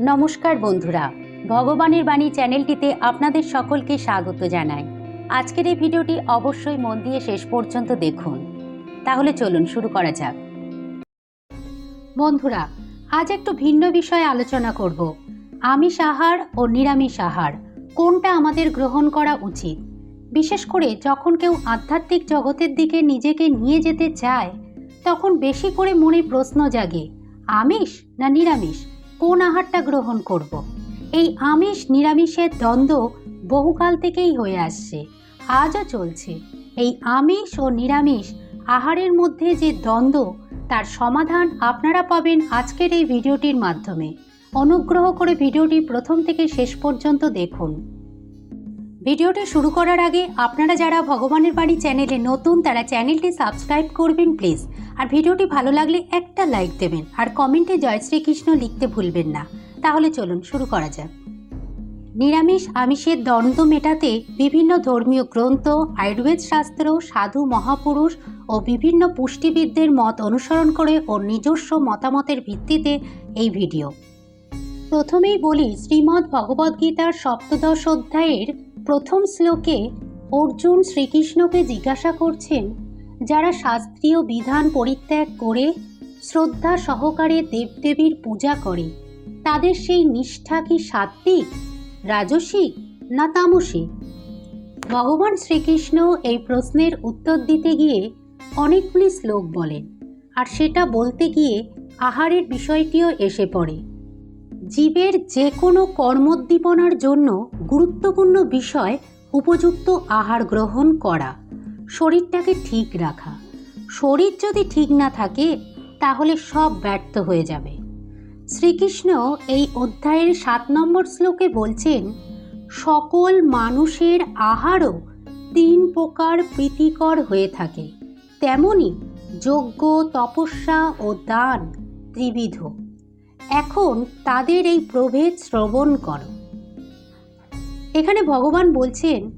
নমস্কার বন্ধুরা, ভগবানের বাণী চ্যানেলটিতে আপনাদের সকলকে স্বাগত জানাই। আজকের এই ভিডিওটি অবশ্যই মন দিয়ে শেষ পর্যন্ত দেখুন। তাহলে চলুন শুরু করা যাক। বন্ধুরা, আজ একটু ভিন্ন বিষয়ে আলোচনা করব। আমিষ আহার ও নিরামিষ আহার, কোনটা আমাদের গ্রহণ করা উচিত? বিশেষ করে যখন কেউ আধ্যাত্মিক জগতের দিকে নিজেকে নিয়ে যেতে চায়, তখন বেশি করে মনে প্রশ্ন জাগে, আমিষ না নিরামিষ? কোন আহারটা গ্রহণ করব। এই আমিষ, নিরামিষের দ্বন্দ্ব বহুকাল থেকেই হয়ে আসছে, আজও চলছে। এই আমিষ ও নিরামিষ আহারের মধ্যে যে দ্বন্দ্ব, তার সমাধান আপনারা পাবেন আজকের এই ভিডিওটির মাধ্যমে। অনুগ্রহ করে ভিডিওটি প্রথম থেকে শেষ পর্যন্ত দেখুন। ভিডিওটি শুরু করার আগে আপনারা যারা ভগবানের বাড়ি চ্যানেলে নতুন, তারা চ্যানেলটি সাবস্ক্রাইব করবেন প্লিজ আর ভিডিওটি ভালো লাগলে একটা লাইক দেবেন, আর কমেন্টে জয় শ্রীকৃষ্ণ লিখতে ভুলবেন না। তাহলে চলুন শুরু করা যাক। নিরামিষ আমিষের দ্বন্দ্ব মেটাতে বিভিন্ন ধর্মীয় গ্রন্থ, আয়ুর্বেদ শাস্ত্র, সাধু মহাপুরুষ ও বিভিন্ন পুষ্টিবিদদের মত অনুসরণ করে ও নিজস্ব মতামতের ভিত্তিতে এই ভিডিও। প্রথমেই বলি, শ্রীমদ্ ভগবদ্গীতার সপ্তদশ অধ্যায়ের প্রথম শ্লোকে অর্জুন শ্রীকৃষ্ণকে জিজ্ঞাসা করছেন, যারা শাস্ত্রীয় বিধান পরিত্যাগ করে শ্রদ্ধা সহকারে দেবদেবীর পূজা করে, তাদের সেই নিষ্ঠা কি সাত্বিক, রাজসিক না তামসিক? ভগবান শ্রীকৃষ্ণ এই প্রশ্নের উত্তর দিতে গিয়ে অনেকগুলি শ্লোক বলেন, আর সেটা বলতে গিয়ে আহারের বিষয়টিও এসে পড়ে। জীবের যে কোনো কর্মোদ্দীপনার জন্য গুরুত্বপূর্ণ বিষয় উপযুক্ত আহার গ্রহণ করা। শরীরটাকে ঠিক রাখা। শরীর যদি ঠিক না থাকে, তাহলে সব ব্যর্থ হয়ে যাবে। শ্রীকৃষ্ণ এই অধ্যায়ের সাত নম্বর শ্লোকে বলছেন, সকল মানুষের আহারও তিন প্রকার প্রীতিকর হয়ে থাকে। তেমনি যজ্ঞ, তপস্যা ও দান ত্রিবিধ। এখন তাদের এই প্রভেদ শ্রবণ করো। এখানে ভগবান বলছেন,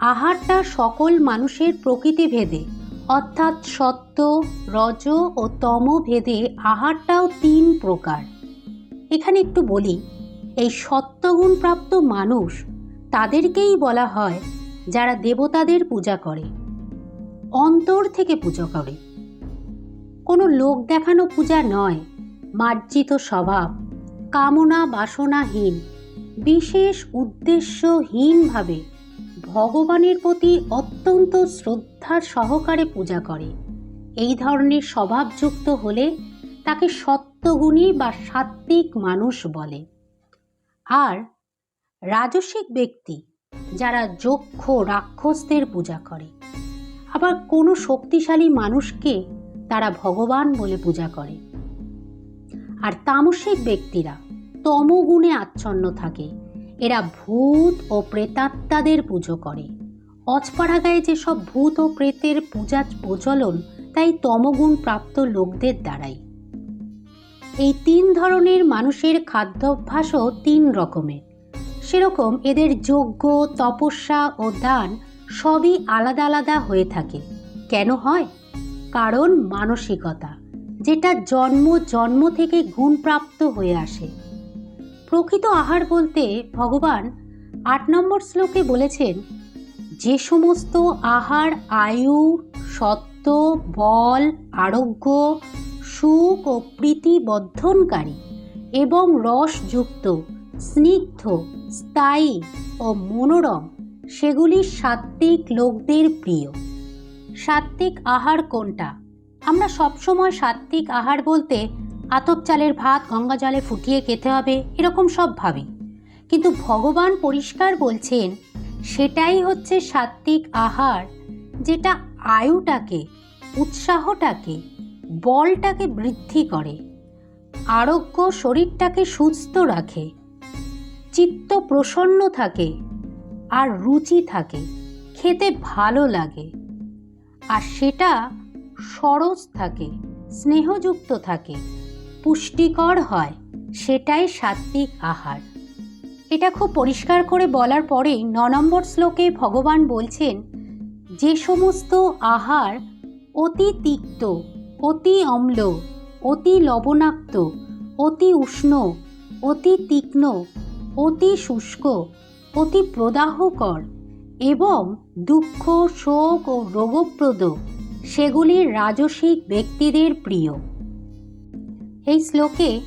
আহারটা সকল মানুষের প্রকৃতি ভেদে, অর্থাৎ সত্য, রজ ও তম ভেদে আহারটাও তিন প্রকার। এখানে একটু বলি, এই সত্যগুণ প্রাপ্ত মানুষ তাদেরকেই বলা হয় যারা দেবতাদের পূজা করে, অন্তর থেকে পূজা করে। কোনো লোক দেখানো পূজা নয় মার্জিত স্বভাব, কামনা বাসনাহীন, বিশেষ উদ্দেশ্যহীনভাবে ভগবানের প্রতি অত্যন্ত শ্রদ্ধার সহকারে পূজা করে। এই ধরনের স্বভাবযুক্ত হলে তাকে সত্যগুণী বা সাত্ত্বিক মানুষ বলে। আর রাজসিক ব্যক্তি যারা যক্ষ রাক্ষসদের পূজা করে, আবার কোনো শক্তিশালী মানুষকে তারা ভগবান বলে পূজা করে। আর তামসিক ব্যক্তিরা তমগুণে আচ্ছন্ন থাকে। এরা ভূত ও প্রেতাত্মাদের পুজো করে। অজপাড়াগায় যেসব ভূত ও প্রেতের পূজা প্রচলন, তাই তমগুণ প্রাপ্ত লোকদের দ্বারাই। এই তিন ধরনের মানুষের খাদ্যাভ্যাসও তিন রকমের। সেরকম এদের যজ্ঞ, তপস্যা ও দান সবই আলাদা আলাদা হয়ে থাকে। কেন হয়? কারণ মানসিকতা। যেটা জন্ম জন্ম থেকে গুণপ্রাপ্ত হয়ে আসে। প্রকৃত আহার বলতে ভগবান আট নম্বর শ্লোকে বলেছেন, যে সমস্ত আহার, আয়ু সত্য বল, আরোগ্য, সুখ ও প্রীতি বর্ধনকারী এবং রসযুক্ত, স্নিগ্ধ, স্থায়ী ও মনোরম, সেগুলি সাত্ত্বিক লোকদের প্রিয়। সাত্ত্বিক আহার কোনটা? আমরা সবসময় সাত্ত্বিক আহার বলতে আতপ চালের ভাত, গঙ্গা জলে ফুটিয়ে খেতে হবে, এরকম সব ভাবি। কিন্তু ভগবান পরিষ্কার বলছেন, সেটাই হচ্ছে সাত্ত্বিক আহার, যেটা আয়ুটাকে, উৎসাহটাকে, বলটাকে বৃদ্ধি করে, আরোগ্য শরীরটাকে সুস্থ রাখে, চিত্ত প্রসন্ন থাকে, আর রুচি থাকে, খেতে ভালো লাগে। আর সেটা সরস থাকে, স্নেহযুক্ত থাকে, পুষ্টিকর হয়, সেটাই সাত্বিক আহার। এটা খুব পরিষ্কার করে বলার পরেই ন নম্বর শ্লোকে ভগবান বলছেন, যে সমস্ত আহার অতি তিক্ত, অতি অম্ল, অতি লবণাক্ত, অতি উষ্ণ, অতি তীক্ষ্ণ, অতি শুষ্ক, অতি প্রদাহকর এবং দুঃখ, শোক ও রোগপ্রদ সেগুলি রাজসিক ব্যক্তিদের প্রিয়। এই শ্লোকে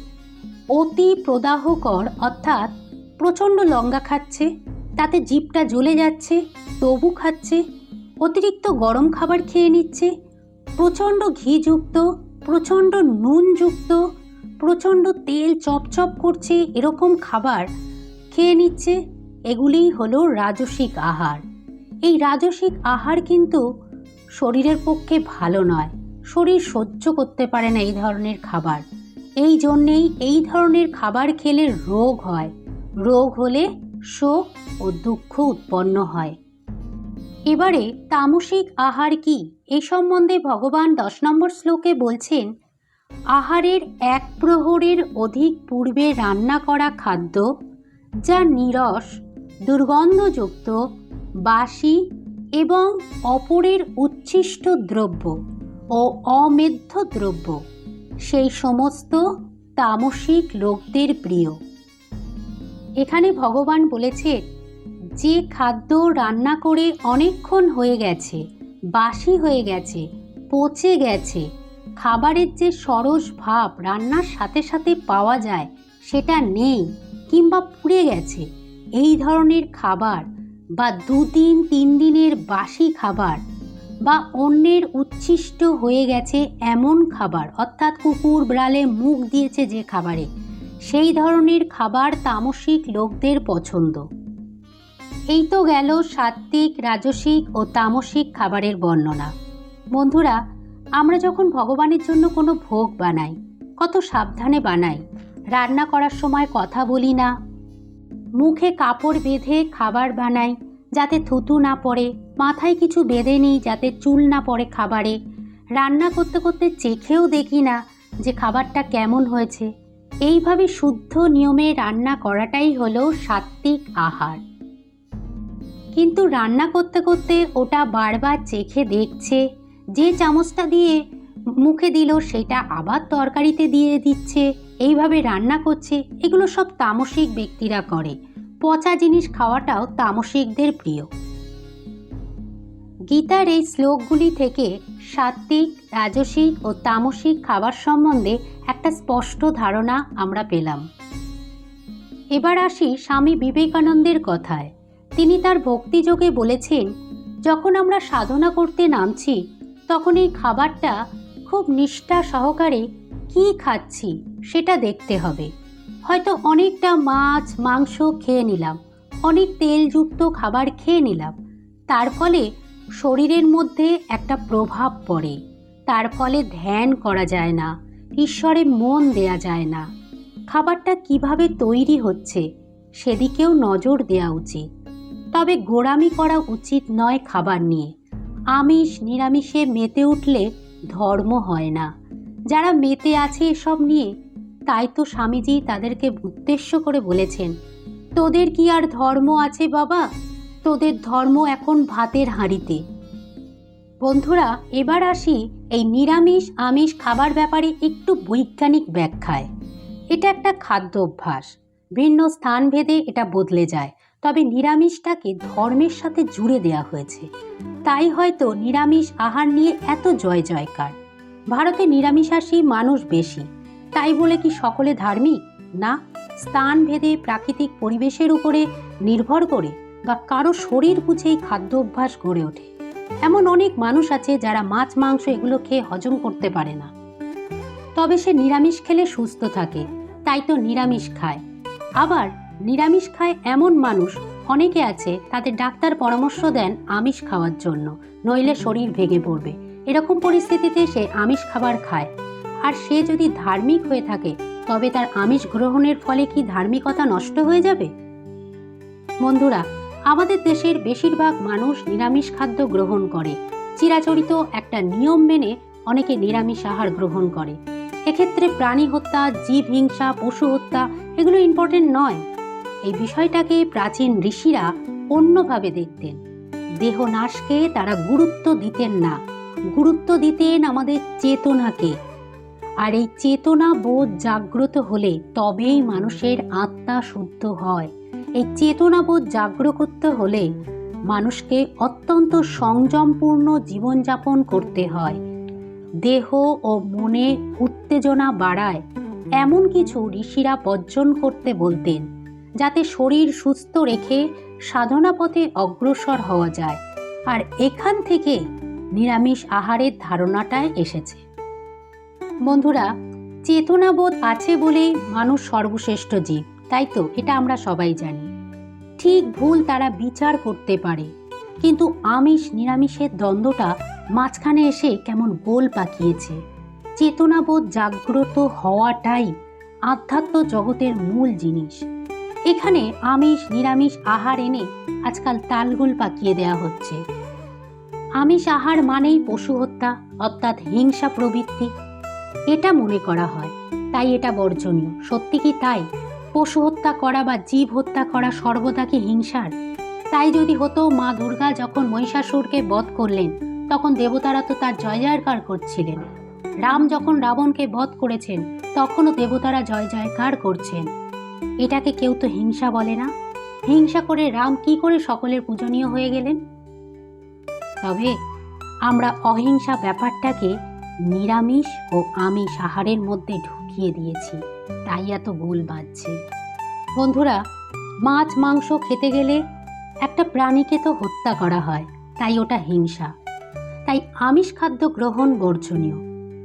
অতি প্রদাহকর অর্থাৎ প্রচণ্ড লঙ্কা খাচ্ছে, তাতে জিভটা জ্বলে যাচ্ছে, তবু খাচ্ছে, অতিরিক্ত গরম খাবার খেয়ে নিচ্ছে, প্রচণ্ড ঘিযুক্ত, প্রচণ্ড নুনযুক্ত, প্রচণ্ড তেল চপচপ করছে এরকম খাবার খেয়ে নিচ্ছে, এগুলিই হলো রাজসিক আহার। এই রাজসিক আহার কিন্তু শরীরের পক্ষে ভালো নয়। শরীর সহ্য করতে পারে না এই ধরনের খাবার। এই জন্যেই এই ধরনের খাবার খেলে রোগ হয়। রোগ হলে শোক ও দুঃখ উৎপন্ন হয়। এবারে তামসিক আহার কি? এ সম্বন্ধে ভগবান দশ নম্বর শ্লোকে বলছেন, আহারের এক প্রহরের অধিক পূর্বে রান্না করা খাদ্য, যা নিরস, দুর্গন্ধযুক্ত, বাসি এবং অপরের উচ্ছিষ্ট দ্রব্য ও অমেধ্য দ্রব্য, সেই সমস্ত তামসিক লোকদের প্রিয়। এখানে ভগবান বলেছেন যে খাদ্য রান্না করে অনেকক্ষণ হয়ে গেছে, বাসি হয়ে গেছে, পচে গেছে, খাবারের যে সরস ভাব রান্নার সাথে সাথে পাওয়া যায়, সেটা নেই কিংবা পুড়ে গেছে, এই ধরনের খাবার বা দুদিন তিন দিনের বাসি খাবার বা অন্যের উচ্ছিষ্ট হয়ে গেছে এমন খাবার, অর্থাৎ কুকুর, বিড়ালে মুখ দিয়েছে যে খাবারে, সেই ধরনের খাবার তামসিক লোকদের পছন্দ। এই তো গেল সাত্ত্বিক, রাজসিক ও তামসিক খাবারের বর্ণনা। বন্ধুরা, আমরা যখন ভগবানের জন্য কোনো ভোগ বানাই, কত সাবধানে বানাই, রান্না করার সময় কথা বলি না মুখে কাপড় বেঁধে খাবার বানাই যাতে থুতু না পড়ে, মাথায় কিছু বেঁধে নিই যাতে চুল না পড়ে খাবারে। রান্না করতে করতে চেখেও দেখি না যে খাবারটা কেমন হয়েছে। এইভাবে শুদ্ধ নিয়মে রান্না করাটাই হলো সাত্ত্বিক আহার। কিন্তু রান্না করতে করতে ওটা বারবার চেখে দেখছে, যে চামচটা দিয়ে মুখে দিল সেটা আবার তরকারিতে দিয়ে দিচ্ছে। এইভাবে রান্না করছে, এগুলো সব তামসিক ব্যক্তিরা করে। পচা জিনিস খাওয়াটাও তামসিকদের প্রিয়। গীতার এই শ্লোকগুলি থেকে সাত্ত্বিক, রাজসিক ও তামসিক খাবার সম্বন্ধে একটা স্পষ্ট ধারণা আমরা পেলাম। এবার আসি স্বামী বিবেকানন্দের কথায়। তিনি তার ভক্তিযোগে বলেছেন, যখন আমরা সাধনা করতে নামছি, তখন এই খাবারটা খুব নিষ্ঠা সহকারে কি খাচ্ছি সেটা দেখতে হবে। হয়তো অনেকটা মাছ, মাংস খেয়ে নিলাম, অনেক তেলযুক্ত খাবার খেয়ে নিলাম। তার ফলে শরীরের মধ্যে একটা প্রভাব পড়ে। তার ফলে ধ্যান করা যায় না, ঈশ্বরে মন দেয়া যায় না। খাবারটা কীভাবে তৈরি হচ্ছে সেদিকেও নজর দেওয়া উচিত। তবে গোড়ামি করা উচিত নয় খাবার নিয়ে। আমিষ নিরামিষে মেতে উঠলে ধর্ম হয় না। যারা মেতে আছে এসব নিয়ে, তাই তো স্বামীজি তাদেরকে উদ্দেশ্য করে বলেছেন, তোদের কি আর ধর্ম আছে বাবা? তোদের ধর্ম এখন ভাতের হাঁড়িতে। বন্ধুরা, এবার আসি এই নিরামিষ আমিষ খাবার ব্যাপারে একটু বৈজ্ঞানিক ব্যাখ্যায়। এটা একটা খাদ্য অভ্যাস। ভিন্ন স্থান ভেদে এটা বদলে যায়, তবে নিরামিষটাকে ধর্মের সাথে জুড়ে দেওয়া হয়েছে। তাই হয়তো নিরামিষ আহার নিয়ে এত জয় জয়কার ভারতে নিরামিষাশী মানুষ বেশি। তাই বলে কি সকলে ধার্মিক? না, স্থান ভেদে প্রাকৃতিক পরিবেশের উপরে নির্ভর করে বা কারও শরীর বুঝেই খাদ্য অভ্যাস গড়ে ওঠে। এমন অনেক মানুষ আছে যারা মাছ, মাংস এগুলো খেয়ে হজম করতে পারে না। তবে সে নিরামিষ খেলে সুস্থ থাকে, তাই তো নিরামিষ খায়। আবার নিরামিষ খায় এমন মানুষ অনেকে আছে তাদের ডাক্তার পরামর্শ দেন আমিষ খাওয়ার জন্য, নইলে শরীর ভেঙে পড়বে। এরকম পরিস্থিতিতে সে আমিষ খাবার খায়। আর সে যদি ধার্মিক হয়ে থাকে, তবে তার আমিষ গ্রহণের ফলে কি ধার্মিকতা নষ্ট হয়ে যাবে? বন্ধুরা, আমাদের দেশের বেশিরভাগ মানুষ নিরামিষ খাদ্য গ্রহণ করে। চিরাচরিত একটা নিয়ম মেনে অনেকে নিরামিষ আহার গ্রহণ করে। এক্ষেত্রে প্রাণী হত্যা, জীব হিংসা, পশু হত্যা এগুলো ইম্পর্টেন্ট নয়। এই বিষয়টাকে প্রাচীন ঋষিরা অন্যভাবে দেখতেন। দেহ নাশকে তারা গুরুত্ব দিতেন না। গুরুত্ব দিতেন আমাদের চেতনাকে। আর এই চেতনা বোধ জাগ্রত হলে তবেই মানুষের আত্মা শুদ্ধ হয়। এই চেতনাবোধ জাগ্র করতে হলে মানুষকে অত্যন্ত সংযমপূর্ণ জীবনযাপন করতে হয়। দেহ ও মনে উত্তেজনা বাড়ায়, এমন কিছু ঋষিরা বর্জন করতে বলতেন, যাতে শরীর সুস্থ রেখে সাধনা পথে অগ্রসর হওয়া যায়। আর এখান থেকে নিরামিষ আহারের ধারণাটায় এসেছে। বন্ধুরা, চেতনাবোধ আছে বলেই মানুষ সর্বশ্রেষ্ঠ জীব, তাই তো এটা আমরা সবাই জানি। ঠিক ভুল তারা বিচার করতে পারে, কিন্তু আমিষ নিরামিষের দ্বন্দ্বটা মাঝখানে এসে কেমন গোল পাকিয়েছে। চেতনাবোধ জাগ্রত হওয়াটাই আধ্যাত্ম জগতের মূল জিনিস। এখানে আমিষ নিরামিষ আহার এনে আজকাল তালগোল পাকিয়ে দেয়া হচ্ছে। আমিষ আহার মানেই পশু হত্যা, অর্থাৎ হিংসা প্রবৃত্তি। এটা মনে করা হয়, তাই এটা বর্জনীয়। সত্যি কি তাই? পশু হত্যা করা বা জীব হত্যা করা সর্বদা কি হিংসার? তাই যদি হতো, মা দুর্গা যখন মহিষাসুরকে বধ করলেন, তখন দেবতারা তো তার জয় জয়কার করছিলেন। রাম যখন রাবণকে বধ করেছেন, তখনও দেবতারা জয় জয়কার করছেন। এটাকে কেউ তো হিংসা বলে না। হিংসা করে রাম কি করে সকলের পূজনীয় হয়ে গেলেন? তবে আমরা অহিংসা ব্যাপারটাকে নিরামিষ ও আমিষ আহারের মধ্যে ঢুকিয়ে দিয়েছি, তাই এত গোল বাজছে বন্ধুরা, মাছ, মাংস খেতে গেলে একটা প্রাণীকে তো হত্যা করা হয়, তাই ওটা হিংসা। তাই আমিষ খাদ্য গ্রহণ বর্জনীয়।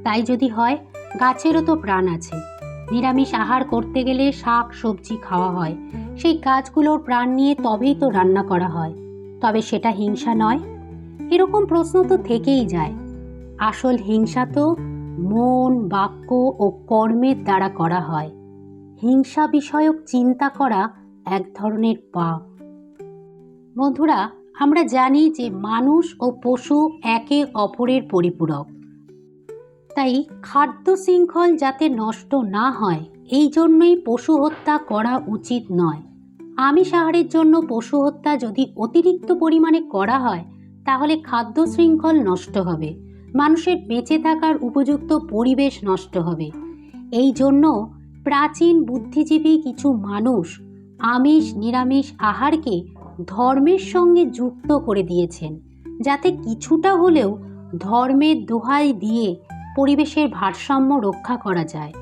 তাই যদি হয়, গাছেরও তো প্রাণ আছে। নিরামিষ আহার করতে গেলে শাক, সবজি খাওয়া হয়। সেই গাছগুলোর প্রাণ নিয়ে তবেই তো রান্না করা হয়। তবে সেটা হিংসা নয় এরকম প্রশ্ন তো থেকেই যায়। আসল হিংসা তো মন, বাক্য ও কর্মের দ্বারা করা হয়। হিংসা বিষয়ক চিন্তা করা এক ধরনের পাপ। বন্ধুরা, আমরা জানি যে মানুষ ও পশু একে অপরের পরিপূরক। তাই খাদ্য শৃঙ্খল যাতে নষ্ট না হয়, এই জন্যই পশু হত্যা করা উচিত নয়। আমিষ আহারের জন্য পশু হত্যা যদি অতিরিক্ত পরিমাণে করা হয় তাহলে খাদ্য শৃঙ্খল নষ্ট হবে। মানুষের বেঁচে থাকার উপযুক্ত পরিবেশ নষ্ট হবে। এই জন্য প্রাচীন বুদ্ধিজীবী কিছু মানুষ আমিষ, নিরামিষ আহারকে ধর্মের সঙ্গে যুক্ত করে দিয়েছেন, যাতে কিছুটা হলেও ধর্মের দোহাই দিয়ে পরিবেশের ভারসাম্য রক্ষা করা যায়।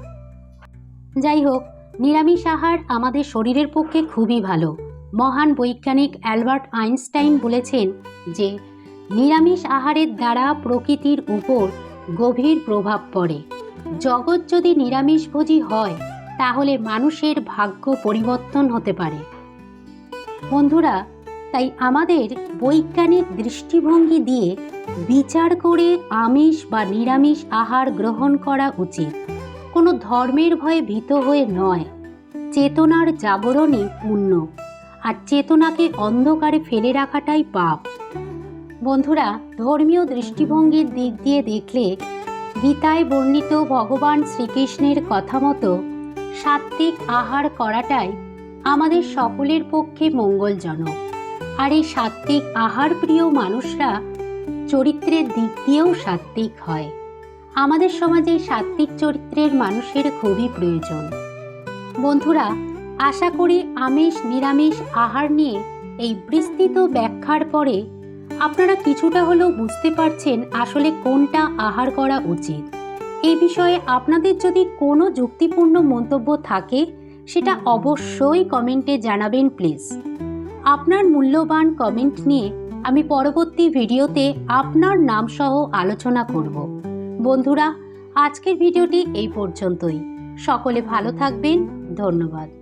যাই হোক, নিরামিষ আহার আমাদের শরীরের পক্ষে খুবই ভালো। মহান বৈজ্ঞানিক অ্যালবার্ট আইনস্টাইন বলেছেন যে, নিরামিষ আহারের দ্বারা প্রকৃতির উপর গভীর প্রভাব পড়ে। জগৎ যদি নিরামিষভোজী হয়, তাহলে মানুষের ভাগ্য পরিবর্তন হতে পারে। বন্ধুরা, তাই আমাদের বৈজ্ঞানিক দৃষ্টিভঙ্গি দিয়ে বিচার করে আমিষ বা নিরামিষ আহার গ্রহণ করা উচিত। কোনো ধর্মের ভয়ে ভীত হয়ে নয়। চেতনার জাগরণই পুণ্য আর চেতনাকে অন্ধকারে ফেলে রাখাটাই পাপ। বন্ধুরা, ধর্মীয় দৃষ্টিভঙ্গির দিক দিয়ে দেখলে গীতায় বর্ণিত ভগবান শ্রীকৃষ্ণের কথা মতো সাত্ত্বিক আহার করাটাই আমাদের সকলের পক্ষে মঙ্গলজনক। আর এই সাত্ত্বিক আহার প্রিয় মানুষরা চরিত্রের দিক দিয়েও সাত্ত্বিক হয়। আমাদের সমাজে সাত্ত্বিক চরিত্রের মানুষের খুবই প্রয়োজন। বন্ধুরা আশা করি আমিষ, নিরামিষ আহার নিয়ে এই বিস্তৃত ব্যাখ্যার পরে আপনারা কিছুটা হলেও বুঝতে পারছেন আসলে কোনটা আহার করা উচিত। এই বিষয়ে আপনাদের যদি কোনো যুক্তিপূর্ণ মন্তব্য থাকে, সেটা অবশ্যই কমেন্টে জানাবেন প্লিজ। আপনার মূল্যবান কমেন্ট নিয়ে আমি পরবর্তী ভিডিওতে আপনার নাম সহ আলোচনা করব। বন্ধুরা, আজকের ভিডিওটি এই পর্যন্তই। সকলে ভালো থাকবেন। ধন্যবাদ।